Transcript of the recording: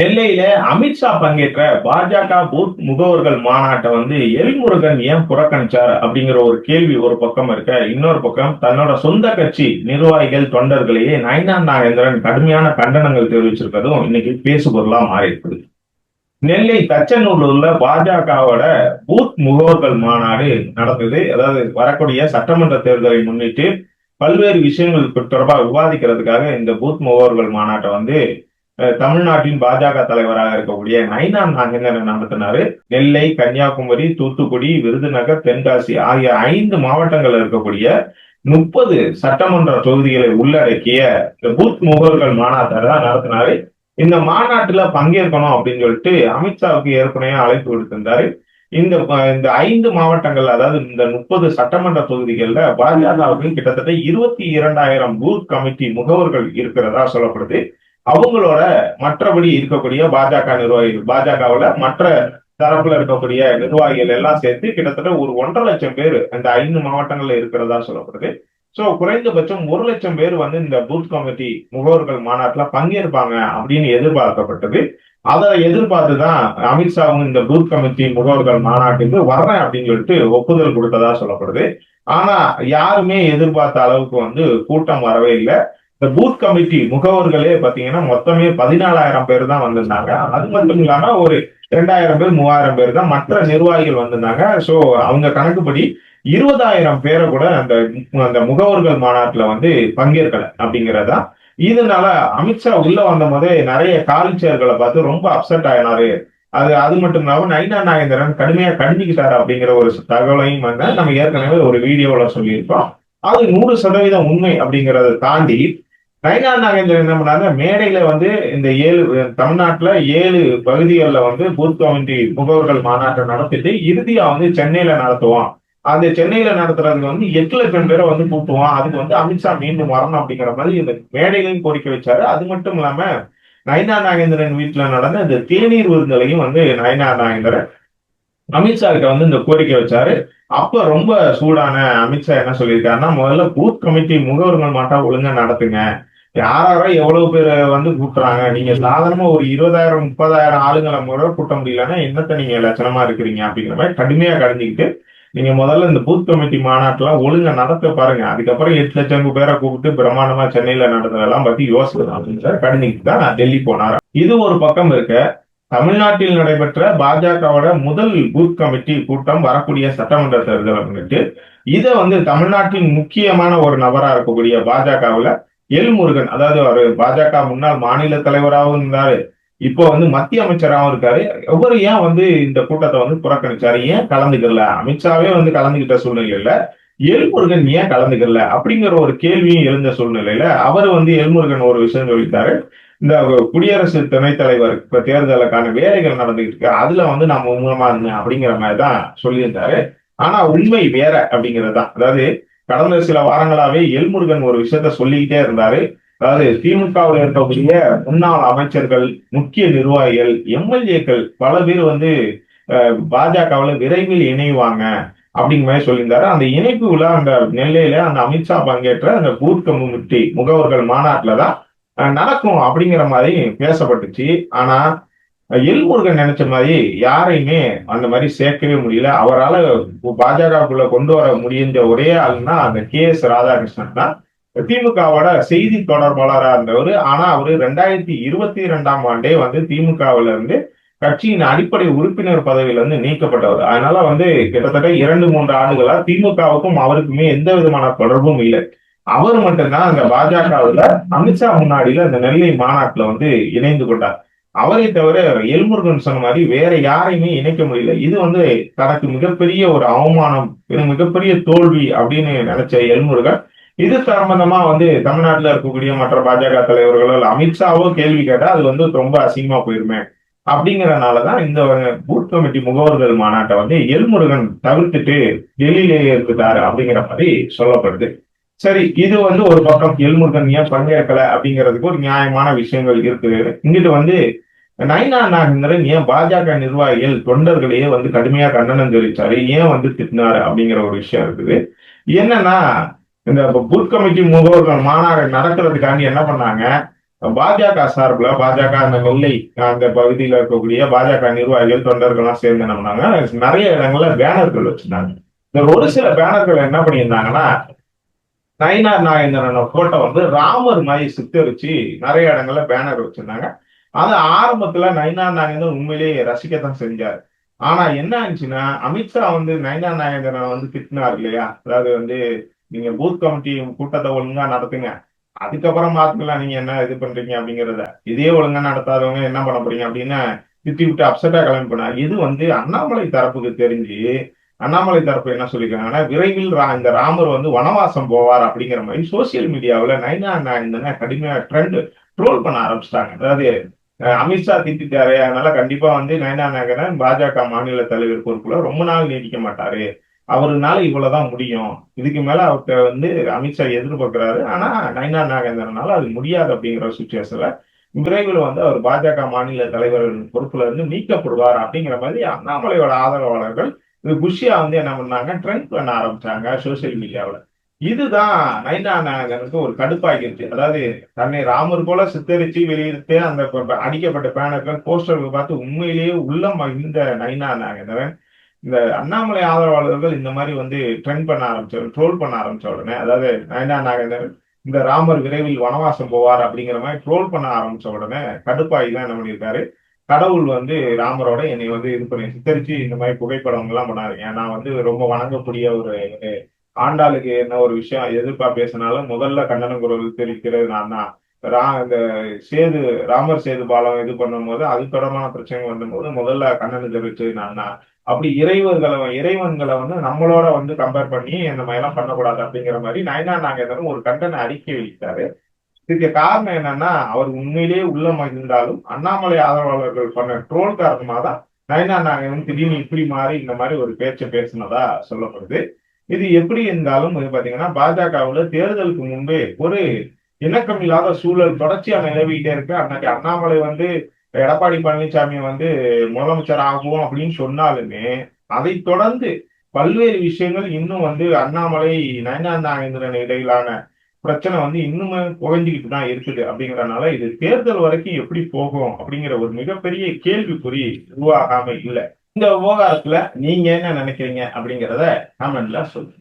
நெல்லையில அமித்ஷா பங்கேற்ற பாஜக பூத் முகவர்கள் மாநாட்டை வந்து எல்முருகன் ஏன் புறக்கணிச்சார் அப்படிங்கிற ஒரு கேள்வி ஒரு பக்கம் இருக்க. இன்னொரு பக்கம் தன்னோட சொந்த கட்சி நிர்வாகிகள் தொண்டர்களையே நயனா நாகேந்திரன் கடுமையான கண்டனங்கள் தெரிவிச்சிருக்கிறதும் இன்னைக்கு பேசுபொருளா மாறி இருக்குது நெல்லை தச்சநூலூர்ல பாஜகவோட பூத் முகவர்கள் மாநாடு நடந்தது. அதாவது வரக்கூடிய சட்டமன்ற தேர்தலை முன்னிட்டு பல்வேறு விஷயங்கள் தொடர்பாக விவாதிக்கிறதுக்காக இந்த பூத் முகவர்கள் மாநாட்டை வந்து தமிழ்நாட்டின் பாஜக தலைவராக இருக்கக்கூடிய நைனா நாகேந்திரன் நடத்தினாரு நெல்லை கன்னியாகுமரி தூத்துக்குடி விருதுநகர் தென்காசி ஆகிய ஐந்து மாவட்டங்கள் இருக்கக்கூடிய முப்பது சட்டமன்ற தொகுதிகளை உள்ளடக்கிய பூத் முகவர்கள் மாநாட்டை தான் நடத்தினாரு. இந்த மாநாட்டுல பங்கேற்கணும் அப்படின்னு சொல்லிட்டு அமித்ஷாவுக்கு ஏற்கனவே அழைப்பு விடுத்திருந்தாரு. இந்த இந்த ஐந்து மாவட்டங்கள் அதாவது இந்த முப்பது சட்டமன்ற தொகுதிகள்ல பாஜகவுக்கு கிட்டத்தட்ட இருபத்தி இரண்டாயிரம் பூத் கமிட்டி முகவர்கள் இருக்கிறதா சொல்லப்படுது. அவங்களோட மற்றபடி இருக்கக்கூடிய பாஜக நிர்வாகிகள் பாஜகவுல மற்ற தரப்புல இருக்கக்கூடிய நிர்வாகிகள் எல்லாம் சேர்த்து கிட்டத்தட்ட ஒரு ஒன்றரை லட்சம் பேர் அந்த ஐந்து மாவட்டங்கள்ல இருக்கிறதா சொல்லப்படுது. சோ குறைந்தபட்சம் ஒரு லட்சம் பேர் வந்து இந்த பூத் கமிட்டி முகவர்கள் மாநாட்டுல பங்கேற்பாங்க அப்படின்னு எதிர்பார்க்கப்பட்டது. அதை எதிர்பார்த்துதான் அமித்ஷாவும் இந்த பூத் கமிட்டி முகவர்கள் மாநாட்டுக்கு வர்றேன் அப்படின்னு சொல்லிட்டு ஒப்புதல் கொடுத்ததா சொல்லப்படுது. ஆனா யாருமே எதிர்பார்த்த அளவுக்கு வந்து கூட்டம் வரவே இல்லை. இந்த பூத் கமிட்டி முகவர்களே பாத்தீங்கன்னா மொத்தமே பதினாலாயிரம் பேர் தான் வந்திருந்தாங்க. அது மட்டும் இல்லாம ஒரு ரெண்டாயிரம் பேர் மூவாயிரம் பேர் தான் மற்ற நிர்வாகிகள் வந்திருந்தாங்க. சோ அவங்க கணக்குப்படி இருபதாயிரம் பேரை கூட அந்த அந்த முகவர்கள் மாநாட்டுல வந்து பங்கேற்கல அப்படிங்கறதா. இதனால அமித்ஷா உள்ள வந்த போதே நிறைய காலிச்சியர்களை பார்த்து ரொம்ப அப்செட் ஆயினாரு. அது அது மட்டும் இல்லாம நைனா நாகேந்திரன் கடுமையா கடிஞ்சுக்கிட்டாரு அப்படிங்கிற ஒரு தகவலையும் வந்து நம்ம ஏற்கனவே ஒரு வீடியோல சொல்லியிருக்கோம். அது நூறு சதவீதம் உண்மை அப்படிங்கறத தாண்டி நயனா நாகேந்திரன் என்ன பண்ணாங்க மேடையில வந்து இந்த ஏழு தமிழ்நாட்டுல ஏழு பகுதிகளில் வந்து பூத் கமிட்டி முகவர்கள் மாநாட்டை நடத்திட்டு இறுதியா வந்து சென்னையில நடத்துவோம் அந்த சென்னையில நடத்துறதுக்கு வந்து எட்டு லட்சம் பேரை வந்து கூட்டுவோம் அதுக்கு வந்து அமித்ஷா மீண்டும் வரணும் அப்படிங்கிற மாதிரி இந்த மேடையிலையும் கோரிக்கை வச்சாரு. அது மட்டும் இல்லாம நயனா நாகேந்திரன் வீட்டுல நடந்த இந்த தேநீர் விருந்தலையும் வந்து நயனா நாகேந்திரன் அமித்ஷா கிட்ட வந்து இந்த கோரிக்கை வச்சாரு. அப்ப ரொம்ப சூடான அமித்ஷா என்ன சொல்லியிருக்காருன்னா முதல்ல பூத் கமிட்டி முகவர்கள் மாட்டா ஒழுங்கா நடத்துங்க. யாராரோ எவ்வளவு பேர் வந்து கூட்டுறாங்க? நீங்க சாதாரணமா ஒரு இருபதாயிரம் முப்பதாயிரம் ஆளுங்களை முறை கூட்ட முடியலன்னா என்னத்த நீங்க லட்சணமா இருக்கிறீங்க அப்படிங்கிற மாதிரி கடுமையா கடைஞ்சிக்கிட்டு நீங்க முதல்ல இந்த பூத் கமிட்டி மாநாட்டுல ஒழுங்கா நடத்த பாருங்க. அதுக்கப்புறம் எட்டு லட்சம் பேரை கூப்பிட்டு பிரம்மாண்டமா சென்னையில நடந்ததெல்லாம் பத்தி யோசிக்கலாம் அப்படின்னு கடிஞ்சிக்கிட்டு தான் நான் டெல்லி போனார். இது ஒரு பக்கம் இருக்க தமிழ்நாட்டில் நடைபெற்ற பாஜகவோட முதல் பூத் கமிட்டி கூட்டம் வரக்கூடிய சட்டமன்ற தேர்தல் அப்படின்ட்டு இதை வந்து தமிழ்நாட்டின் முக்கியமான ஒரு நபரா இருக்கக்கூடிய பாஜகவுல எல் முருகன் அதாவது அவர் பாஜக முன்னாள் மாநில தலைவராகவும் இருந்தாரு. இப்போ வந்து மத்திய அமைச்சராகவும் இருக்காரு. எவரு ஏன் வந்து இந்த கூட்டத்தை வந்து புறக்கணிச்சாரு? ஏன் கலந்துக்கல? அமித்ஷாவே வந்து கலந்துகிட்ட சூழ்நிலையில எல்முருகன் ஏன் கலந்துக்கல? அப்படிங்கிற ஒரு கேள்வியும் எழுந்த சூழ்நிலையில அவர் வந்து எல்முருகன் ஒரு விஷயம் சொல்லிட்டாரு. இந்த குடியரசு துணைத் தலைவர் இப்ப தேர்தலுக்கான வேலைகள் நடந்துகிட்டு இருக்கு. அதுல வந்து நான் மூலமா இருந்தேன் அப்படிங்கிற மாதிரி தான் சொல்லியிருந்தாரு. ஆனா உண்மை வேற அப்படிங்கிறது தான் அதாவது கடந்த சில வாரங்களாவே எல்முருகன் ஒரு விஷயத்த சொல்லிக்கிட்டே இருந்தாரு. அதாவது திமுகவில் இருக்கக்கூடிய முன்னாள் அமைச்சர்கள் முக்கிய நிர்வாகிகள் எம்எல்ஏக்கள் பல பேர் வந்து பாஜகவில் விரைவில் இணைவாங்க அப்படிங்கிற மாதிரி சொல்லியிருந்தாரு. அந்த இணைப்பு விழா அந்த நெல்லையில அந்த அமித்ஷா பங்கேற்ற அந்த பூத் கம்யூனிட்டி முகவர்கள் மாநாட்டில் தான் நடக்கும் அப்படிங்கிற மாதிரி பேசப்பட்டுச்சு. ஆனா எல்முருகன் நினைச்ச மாதிரி யாரையுமே அந்த மாதிரி சேர்க்கவே முடியல. அவரால் பாஜகக்குள்ள கொண்டு வர முடிஞ்ச ஒரே ஆள்னா அந்த கே எஸ் ராதாகிருஷ்ணன் தான். திமுகவோட செய்தி தொடர்பாளராக இருந்தவர். ஆனா அவரு ரெண்டாயிரத்தி இருபத்தி ரெண்டாம் ஆண்டே வந்து திமுகவுல இருந்து கட்சியின் அடிப்படை உறுப்பினர் பதவியில இருந்து நீக்கப்பட்டவர். அதனால வந்து கிட்டத்தட்ட இரண்டு மூன்று ஆண்டுகளா திமுகவுக்கும் அவருக்குமே எந்த விதமான தொடர்பும் இல்லை. அவர் மட்டும்தான் அந்த பாஜகவுல அமித்ஷா முன்னாடியில அந்த நெல்லை மாநாட்டுல வந்து இணைந்து கொண்டார். அவரை தவிர எல்முருகன் சொன்ன மாதிரி வேற யாரையுமே இணைக்க முடியல. இது வந்து தனக்கு மிகப்பெரிய ஒரு அவமானம் இது மிகப்பெரிய தோல்வி அப்படின்னு நினைச்ச எல்முருகன். இது சம்பந்தமா வந்து தமிழ்நாட்டுல இருக்கக்கூடிய மற்ற பாஜக தலைவர்களோ அமித்ஷாவோ கேள்வி கேட்டா அது வந்து ரொம்ப அசிங்கமா போயிருமே. அப்படிங்கறதுனாலதான் இந்த பூத் கமிட்டி முகவர்கள் மாநாட்டை வந்து எல்முருகன் தவிர்த்துட்டு டெல்லியிலேயே இருந்துட்டாரு அப்படிங்கிற மாதிரி சொல்லப்படுது. சரி இது வந்து ஒரு பக்கம் எல்முருகன் ஏன் பங்கேற்கல அப்படிங்கிறதுக்கு ஒரு நியாயமான விஷயங்கள் இருக்குது. இங்கிட்டு வந்து நைனா நாகேந்திரன் ஏன் பாஜக நிர்வாகிகள் தொண்டர்களையே வந்து கடுமையா கண்டனம் தெரிவிச்சாரு ஏன் வந்து திட்டினாரு அப்படிங்கிற ஒரு விஷயம் இருக்குது. என்னன்னா இந்த பூத் கமிட்டி முகவர்கள் மாநாடு நடக்கிறதுக்காண்டி என்ன பண்ணாங்க? பாஜக சார்பில் பாஜக அந்த நெல்லை அந்த பகுதியில் இருக்கக்கூடிய பாஜக நிர்வாகிகள் தொண்டர்கள்லாம் சேர்ந்து என்ன பண்ணாங்க? நிறைய இடங்கள்ல பேனர்கள் வச்சிருந்தாங்க இந்த ஒரு சில பேனர்கள் என்ன பண்ணியிருந்தாங்கன்னா நயினார் நாகேந்திரனோட போட்டோ வந்து ராமர் மாதிரி சித்தரிச்சு நிறைய இடங்கள்ல பேனர் வச்சிருந்தாங்க. அது ஆரம்பத்துல நயினார் நாகேந்திரன் உண்மையிலேயே ரசிக்கத்தான் செஞ்சார். ஆனா என்ன ஆச்சுன்னா அமித்ஷா வந்து நயினார் நாகேந்திரனை வந்து திட்டினார் இல்லையா? அதாவது வந்து நீங்க பூத் கமிட்டி கூட்டத்தை ஒழுங்கா நடத்துங்க. அதுக்கப்புறம் பார்த்துக்கலாம் நீங்க என்ன இது பண்றீங்க அப்படிங்கிறத. இதே ஒழுங்கா நடத்தாதவங்க என்ன பண்ண போறீங்க அப்படின்னு திட்டி விட்டு அப்செட்டா கிளம்பி போனார். இது வந்து அண்ணாமலை தரப்புக்கு தெரிஞ்சு அண்ணாமலை தரப்பு என்ன சொல்லியிருக்காங்கன்னா விரைவில் ரா- இந்த ராமர் வந்து வனவாசம் போவார் அப்படிங்கிற மாதிரி சோசியல் மீடியாவில் நைனா நாயந்தனை கடுமையாக ட்ரெண்ட் ட்ரோல் பண்ண ஆரம்பிச்சிட்டாங்க. அதாவது அமித்ஷா திட்டாரு அதனால கண்டிப்பா வந்து நயனா நாகரன் பாஜக மாநில தலைவர் பொறுப்புல ரொம்ப நாள் நீடிக்க மாட்டாரு. அவருனால இவ்வளவுதான் முடியும். இதுக்கு மேல அவர்கிட்ட வந்து அமித்ஷா எதிர்பார்க்கிறாரு. ஆனா நயனா நாகேந்திரனால அது முடியாது அப்படிங்கிற சுச்சுவேஷன்ல விரைவில் வந்து அவர் பாஜக மாநில தலைவர் பொறுப்புல இருந்து நீக்கப்படுவார் அப்படிங்கிற மாதிரி அண்ணாமலையோட ஆதரவாளர்கள் இது குஷியா வந்து என்ன பண்ணாங்க? ட்ரெண்ட் பண்ண ஆரம்பிச்சாங்க சோசியல் மீடியாவில் இதுதான் நைனா நாகனுக்கு ஒரு கடுப்பாகிருச்சு. அதாவது தன்னை ராமர் போல சித்தரிச்சு வெளியிட்டு அந்த அடிக்கப்பட்ட பேனர்கள் போஸ்டர்கள் பார்த்து உண்மையிலேயே உள்ள மகிழ்ந்த நைனா நாகேந்திரன். இந்த அண்ணாமலை ஆதரவாளர்கள் இந்த மாதிரி வந்து ட்ரெண்ட் பண்ண ஆரம்பிச்ச ட்ரோல் பண்ண ஆரம்பிச்ச உடனே அதாவது நயனா நாகேந்திரன் இந்த ராமர் விரைவில் வனவாசம் போவார் அப்படிங்கிற மாதிரி ட்ரோல் பண்ண ஆரம்பிச்ச உடனே கடுப்பாகி தான் என்ன பண்ணியிருக்காரு? கடவுள் வந்து ராமரோட என்னை வந்து இது பண்ணி சித்தரிச்சு இந்த மாதிரி புகைப்படம் எல்லாம் பண்ணாதீங்க நான் வந்து ரொம்ப வணங்கக்கூடிய ஒரு ஆண்டாளுக்கு என்ன ஒரு விஷயம் எதிர்ப்பா பேசினாலும் முதல்ல கண்டன குரல் தெரிவிக்கிறது நான் தான். ரா இந்த சேது ராமர் சேது பாலம் இது பண்ணும்போது அது தொடர்பான பிரச்சனை வந்தபோது முதல்ல கண்டனம் தெரிவிச்சது நான் தான். அப்படி இறைவர்களை இறைவன்களை வந்து நம்மளோட வந்து கம்பேர் பண்ணி இந்த மாதிரி எல்லாம் பண்ணக்கூடாது அப்படிங்கிற மாதிரி நயனா நாகேந்திரன் ஒரு கண்டன அறிக்கை வைத்தாரு இதுக்கு காரணம் என்னன்னா அவர் உண்மையிலேயே உள்ள மகிழ்ந்தாலும் அண்ணாமலை ஆதரவாளர்கள் பண்ண ட்ரோல் காரணமா தான் நயனா நாகேந்திரன் திடீர்னு இப்படி மாறி இந்த மாதிரி ஒரு பேச்சை பேசினதா சொல்லப்படுது. இது எப்படி இருந்தாலும் இது பாத்தீங்கன்னா பாஜகவுல தேர்தலுக்கு முன்பே ஒரு இணக்கம் இல்லாத சூழல் தொடர்ச்சியா நிலவிட்டே இருக்கு. அன்னைக்கு அண்ணாமலை வந்து எடப்பாடி பழனிசாமி வந்து முதலமைச்சர் ஆகும் அப்படின்னு சொன்னாலுமே அதை தொடர்ந்து பல்வேறு விஷயங்கள் இன்னும் வந்து அண்ணாமலை நயனா நாகேந்திரன் இடையிலான பிரச்சனை வந்து இன்னுமே குறைஞ்சிக்கிட்டு தான் இருக்குது அப்படிங்கறதுனால இது தேர்தல் வரைக்கும் எப்படி போகும் அப்படிங்கிற ஒரு மிகப்பெரிய கேள்விக்குறி உருவாகாம இல்லை. இந்த விவகாரத்துல நீங்க என்ன நினைக்கிறீங்க அப்படிங்கிறத கமெண்ட்ல சொல்லுங்க.